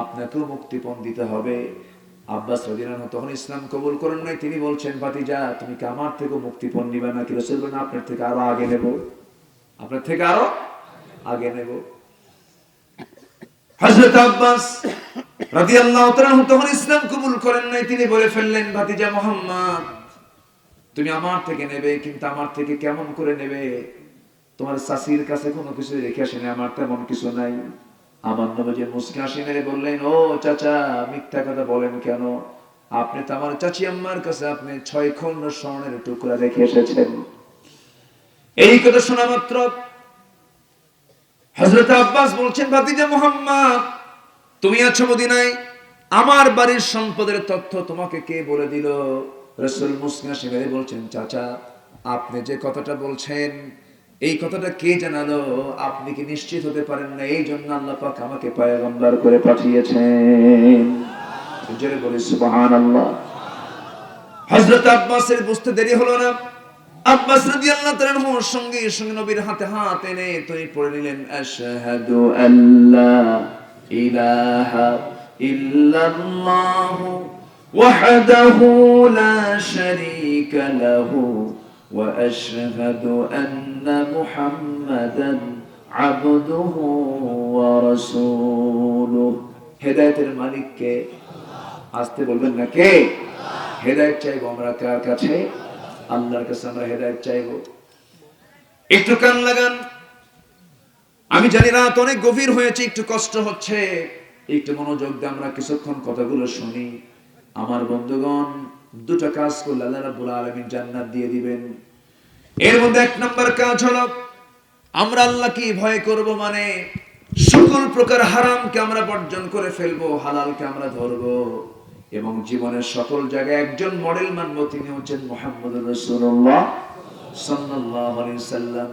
আপনাকেও মুক্তিপণ দিতে হবে। আব্বাস রদিনান তখন ইসলাম কবুল করেন নাই। তিনি বলছেন ভাতিজা তুমি কি আমার থেকে মুক্তিপণ নিবে না কি রসুল বলেন, আপনার থেকে আরও আগে নেব। আপনার থেকে আরও আগে নেব। হযরত আব্বাস রাদিয়াল্লাহু তাআলা তখন ইসলাম কবুল করেন নাই। তিনি বলে ফেললেন ভাতিজা মোহাম্মদ তুমি আমার থেকে নেবে কিন্তু আমার থেকে কেমন করে নেবে? তোমার চাষির কাছে কোনো কিছু রেখে আসেনি আমার তেমন কিছু নাই। আমার নবজি মুসকে হাসি মেরে বললেন, ও চাচা, মিথ্যা কথা বলেন কেন? আপনি তো আমার চাচি আম্মার কাছে আপনি ছয় খন্ড স্বর্ণের টুকরা রেখে এসেছেন। এই কথা শোনা মাত্র হযরত আব্বাস বলছেন, ভাতিজা মোহাম্মদ, তুমি আছো মদিনায়, আমার বাড়ির সম্পদের তথ্য তোমাকে কে বলে দিল? রসুল মুসলিম সেখানে বলছেন, চাচা, আপনি যে কথাটা বলছেন এই কথাটা কে জানালো? আপনি কি নিশ্চিত হতে পারেন না? এই জন্য আল্লাহ পাক আমাকে পয়গম্বর করে পাঠিয়েছেন। জোরে বলি, সুবহানাল্লাহ। হযরত আব্বাসের বুঝতে দেরি হলো না। আব্বাস রাদিয়াল্লাহু তাআলা ওর সঙ্গে সঙ্গে নবীর হাতে হাত এনে তিনি পড়ে নিলেন, আশহাদু আল্লা ইলাহা ইল্লাল্লাহ ওয়াহদাহু লা শারীকা লাহু আন্না মুহাম্মাদান আবদুহু ওয়া রাসূলুহু হেদায়েতের মালিক কে আসতে বলবেন না কে? হেদায়েত চাইব আমরা কার কাছে? আল্লাহর কাছে আমরা হেদায়েত চাইব। একটু কান লাগান। আমি জানি রাত অনেক গভীর হয়েছে, একটু কষ্ট হচ্ছে। একটু মনোযোগ দিয়ে আমরা কিছুক্ষণ কথাগুলো শুনি। আমার বন্ধুগণ দুটো কাজ করলে আল্লাহ রাব্বুল আলামিন জান্নাত দিয়ে দিবেন। এর মধ্যে এক নাম্বার কাজ হলো, আমরা আল্লাহকে ভয় করব মানে সকল প্রকার হারামকে আমরা বর্জন করে ফেলব, হালালকে আমরা ধরবো। এবং জীবনের সকল জায়গায় একজন মডেল মানব, তিনি হচ্ছেন মোহাম্মদ রসুল্লাহ আলাইহি সাল্লাম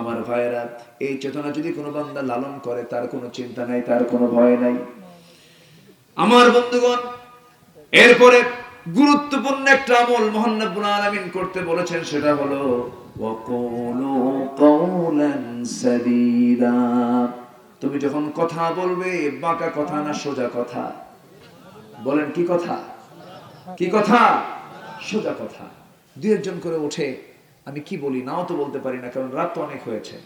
আমার ভাইয়েরা, এই চেতনা যদি কোনো বান্দা লালন করে, তার কোনো চিন্তা নাই, তার কোনো ভয় নাই। আমার বন্ধুগণ, এরপরে গুরুত্বপূর্ণ একটা আমল মোহান্নবুল আলামিন করতে বলেছেন, সেটা হলো তুমি যখন কথা বলবে, বাঁকা কথা না সোজা কথা? বলেন, কি কথা? কি কথা? সোজা কথা। দুই একজন করে উঠে, আমি কি বলি নাও তো বলতে পারি না, কারণ রাত তো অনেক হয়েছে।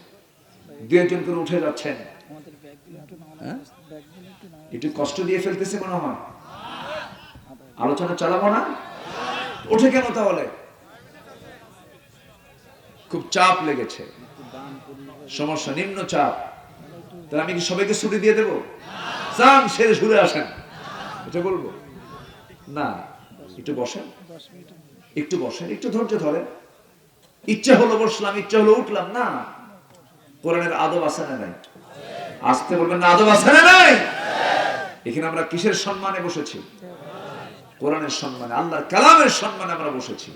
দু একজন করে উঠে যাচ্ছেন। হ্যাঁ? একটু কষ্ট দিয়ে ফেলতেছে মনে হয়। আলোচনা চালাবো না? ওঠে কেন তাহলে? খুব চাপ লেগেছে। সমস্যা, নিম্ন চাপ। তাহলে আমি কি সবাইকে ছুটি দিয়ে দেবো? চান সেরে ঘুরে আসেন। এটা বলব? না, একটু বসেন। একটু বসেন, একটু ধৈর্য ধরেন। ইচ্ছা হলো বসলাম, ইচ্ছা হলো উঠলাম। না, কোরআনের আদব আছে না নাই? আসতে বলবেন, না, আদব আছে না নাই? এখানে আমরা কিসের সম্মানে বসেছি? কোরআনের সম্মানে, আল্লাহর কালামের সম্মানে আমরা বসেছি।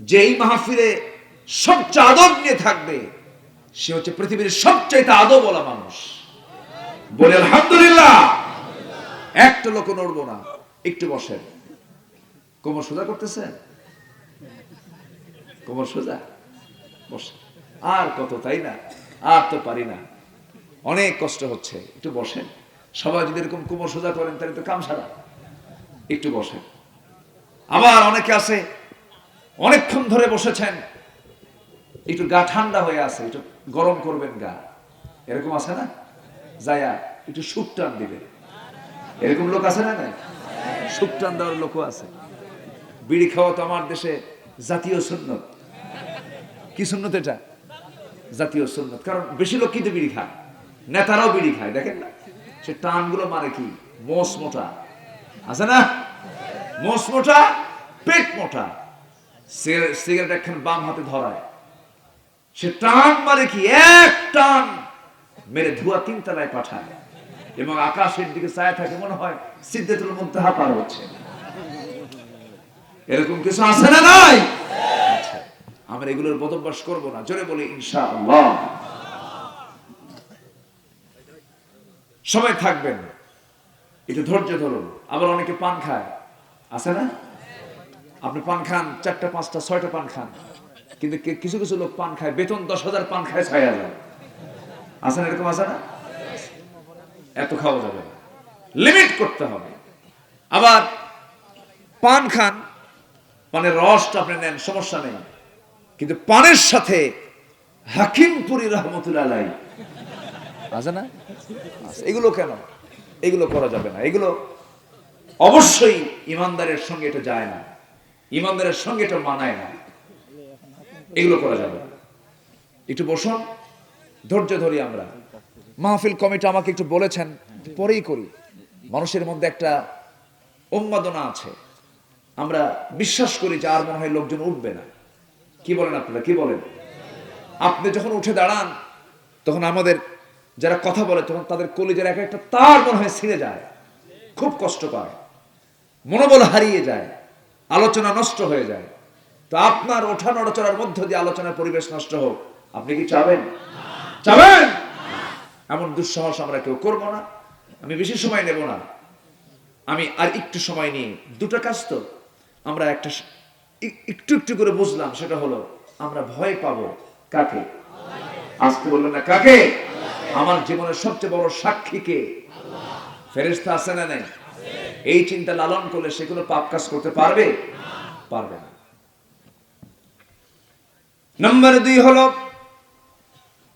যে এই মাহফিলে সবচেয়ে আদব নিয়ে থাকবে, সে হচ্ছে পৃথিবীর সবচাইতে আদব বলা মানুষ। বলে, আলহামদুলিল্লাহ। একটা লোক নড়বো না, একটু বসেন। কোমর সোজা করতেছেন? কোমর সোজা? বসে আর কত, তাই না? আর তো পারি না। অনেক কষ্ট হচ্ছে, একটু বসেন। সবাই যদি এরকম কোমর সোজা করেন, তাহলে তো কাম সারা একটু বসেন। আবার অনেকে আছে, অনেকক্ষণ ধরে বসেছেন। একটু গা ঠান্ডা হয়ে আছে, একটু গরম করবেন গা। এরকম আছে না? যায়া একটু সুপ টান দিবে এরকম লোক আছে না সুপ টান দেওয়ার লোকও আছে। বিড়ি খাওয়া তো আমার দেশে জাতীয় সুন্নত। কি সুন্নত এটা? জাতীয় সুন্নত। কারণ বেশি লোক কিন্তু বিড়ি খায়। নেতারাও বিড়ি খায়, দেখেন না? সে টানগুলো মানে কি? মোষ মোটা। আছে না? মোষ মোটা পেট মোটা। সিগারেট একখান বাম হাতে ধরায়। সে টান মানে কি? এক টান মেরে ধুয়া তিন তলায় পাঠায়। এবং আকাশের দিকে চায় থাকে মনে হয় সিদ্ধেতুল মুন্তাহা পার হচ্ছে। এরকম কিছু আছে না নাই? আচ্ছা, আমরা এগুলোর বদভ্যাস করব না। জোরে বলি ইনশাআল্লাহ। সবাই থাকবেন। এটা ধৈর্য ধরুন। আবার অনেকে পান খায়। আছে না? আপনি পান খান, চারটা, পাঁচটা, ছয়টা পান খান। কিন্তু কিছু কিছু লোক পান খায়, বেতন দশ হাজার পান খায়, ছয় হাজার। আছে না এরকম, আছে না? এত খাওয়া যাবে লিমিট করতে হবে। আবার পান খান, পানের রসটা আপনি নেন, সমস্যা নেই। কিন্তু পানের সাথে হাকিমপুরি রহমতুল্লাহ আছে না? এগুলো কেন? এগুলো করা যাবে না। এগুলো অবশ্যই ইমানদারের সঙ্গে এটা যায় না। ইমানদারের সঙ্গে এটা মানায় না। এগুলো করা যাবে একটু বসুন, ধৈর্য ধরি আমরা। মাহফিল কমিটি আমাকে একটু বলেছেন, পরেই করি। মানুষের মধ্যে একটা উন্মাদনা আছে। আমরা বিশ্বাস করি যে আর মনে হয় লোকজন উঠবে না। কি বলেন আপনারা, কি বলেন? আপনি যখন উঠে দাঁড়ান, তখন আমাদের যারা কথা বলে, তখন তাদের কলিজার এক একটা তার মনে হয় ছিঁড়ে যায়। খুব কষ্ট পায়। মনোবল হারিয়ে যায়, আলোচনা নষ্ট হয়ে যায়। তো আপনার ওঠা নড়াচড়ার মধ্য দিয়ে আলোচনার পরিবেশ নষ্ট হোক। আপনি কি চাবেন? চাবেন! এমন দুঃসাহস আমরা কেউ করব না। আমি বেশি সময় নেব না। আমি আর একটু সময় নিয়ে, দুটো কাজ তো। আমরা একটা একটু একটু করে বুঝলাম, সেটা হলো, আমরা ভয় পাবো কাকে? আজকে বললেন না, কাকে? আমার জীবনের সবচেয়ে বড় সাক্ষী কে? ফেরেস্তা আছে না নেই? এই চিন্তা লালন করলে সেগুলো কোনো পাপ কাজ করতে পারবে? পারবে না। নম্বর দুই হল,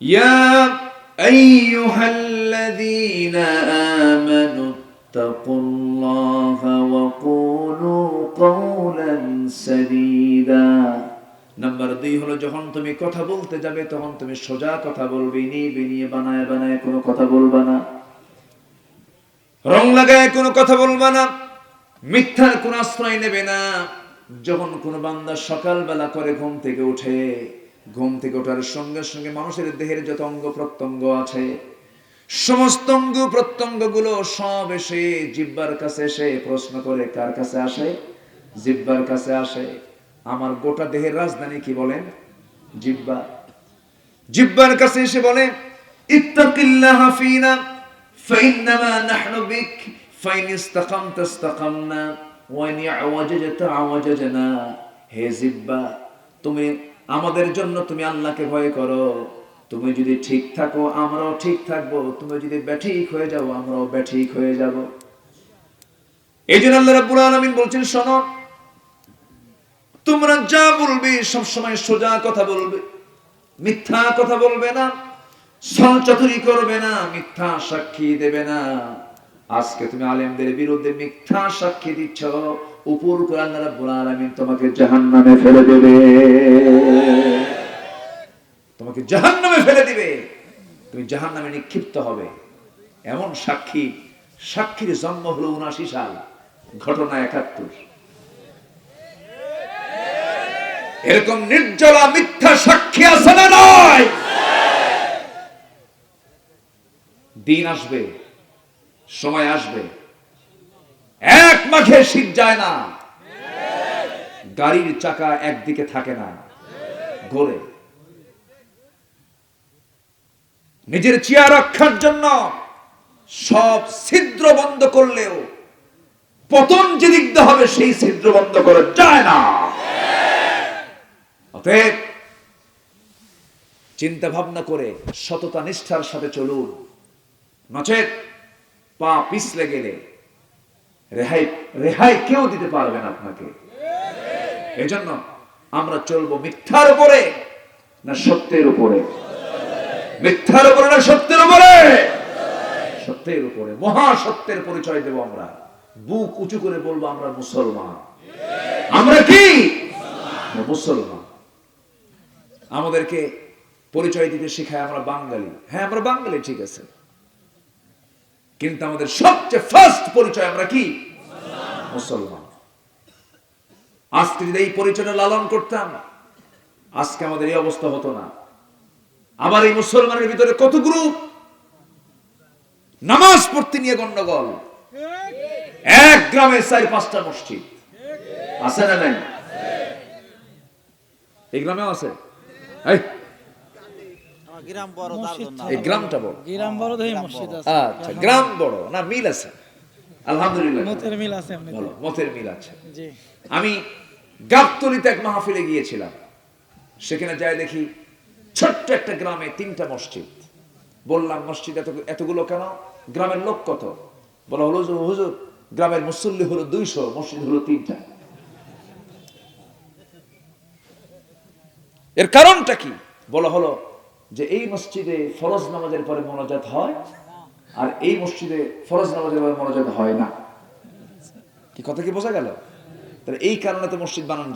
ইয়া আইয়ুহাল্লাযীনা আমানু তাকুল্লাহা ওয়া কুনু কাওলান সাদীদা। নাম্বার দুই হলো, যখন তুমি কথা বলতে যাবে, তখন তুমি সোজা কথা বলবে নিয়ে বিনিয়ে বানায় বানায় কোনো কথা বলবা না। রং লাগায় কোনো কথা বলবা না, মিথ্যার কোন আশ্রয় নেবে না। যখন কোন বান্দা সকালবেলা করে ঘুম থেকে উঠে, ঘুম থেকে ওঠার সঙ্গে সঙ্গে মানুষের দেহের যত অঙ্গ প্রত্যঙ্গ আছে, সমস্ত অঙ্গ প্রত্যঙ্গগুলো সব এসে জিব্বার কাছে এসে প্রশ্ন করে, কার কাছে আসে? জিব্বার কাছে আসে। আমার গোটা দেহের রাজধানী কি বলেন? জিব্বা। জিব্বার কাছে এসে বলে, ইত্তাকিল্লাহ ফিনা নাহনু বিক ফাইন ইস্তাকামতা ইস্তাকামনা ওয়া ইন আওয়াজাজতা আওয়াজাজনা হে জিব্বা, তুমি আমাদের জন্য তুমি আল্লাহকে ভয় করো। তুমি যদি ঠিক থাকো, আমরাও ঠিক থাকব। তুমি যদি ব্যাঠিক হয়ে যাও, আমরাও ব্যাঠিক হয়ে যাব। এই জন্য আল্লাহ রাব্বুল আলামিন বলছেন, শোনো, তোমরা যা বলবে সব সময় সোজা কথা বলবে। মিথ্যা কথা বলবে না। ছলচাতুরি করবে না, মিথ্যা সাক্ষী দেবে না। আজকে তুমি আলেমদের বিরুদ্ধে মিথ্যা সাক্ষী দিচ্ছ। উপর করে আল্লাহ রাব্বুল আলামিন তোমাকে জাহান্নামে ফেলে দেবে। তোমাকে জাহান্নামে ফেলে দিবে। তুমি জাহান্নামে নিক্ষিপ্ত হবে। এমন সাক্ষী, সাক্ষীর জন্ম হলো উনাশি সাল, ঘটনা একাত্তর। এরকম নির্জলা মিথ্যা সাক্ষী আছে না নয় দিন আসবে, সময় আসবে। এক মাঘে শীত যায় না। গাড়ির চাকা একদিকে থাকে না, ঘোরে। নিজের চেয়ার রক্ষার জন্য সব ছিদ্র বন্ধ করলেও পতন যে দিক দিয়ে হবে, সেই ছিদ্র বন্ধ করা যায় না। চিন্তা ভাবনা করে সততা নিষ্ঠার সাথে চলুন। নচেত পা পিছলে গেলে রেহাই রেহাই কেউ দিতে পারবে না আপনাকে। এজন্য আমরা চলবো মিথ্যার উপরে না সত্যের উপরে। মিথ্যার উপরে না সত্যের উপরে? সত্যের উপরে। মহা সত্যের পরিচয় দেব আমরা। বুক উঁচু করে বলব আমরা মুসলমান। আমরা কি? মুসলমান। আমাদেরকে পরিচয় দিতে শেখায় আমরা বাঙালি। হ্যাঁ আমরা বাঙালি, ঠিক আছে। কিন্তু আমাদের সবচেয়ে ফার্স্ট পরিচয় আমরা কি? মুসলমান। আজকে যদি এই পরিচয়টা লালন করতাম আজকে আমাদের এই অবস্থা হতো না। আবার এই মুসলমানের ভিতরে কত গ্রুপ নামাজ পড়তে নিয়ে গন্ডগোল। এক গ্রামে চার পাঁচটা মসজিদ। আছে না নাই? এই গ্রামেও আছে? এই, গ্রাম বড় তার জন্য এই গ্রামটা বড়। গ্রাম বড় দেখি মসজিদ আছে। আচ্ছা গ্রাম বড়। না মিল আছে। আলহামদুলিল্লাহ। মতের মিল আছে বলো মতের মিল আছে। জি। আমি গাবতলিতে এক মাহফিলে গিয়েছিলাম। সেখানে যাই দেখি ছোট্ট একটা গ্রামে তিনটা মসজিদ। বললাম মসজিদ এত এতগুলো কেন? গ্রামের লোক কত? বলা হলো হুজুর গ্রামের মুসল্লি হলো দুইশো মসজিদ হলো তিনটা। এর কারণটা কি? বলা হলো যে এই মসজিদে ফরজ নামাজের পরে মনোজাত হয় আর এই মসজিদে ফরজ নামাজের পরে মনোজাত হয় না। কি কথা কি বোঝা গেল? তাহলে এই কারণে তো মসজিদ বানানো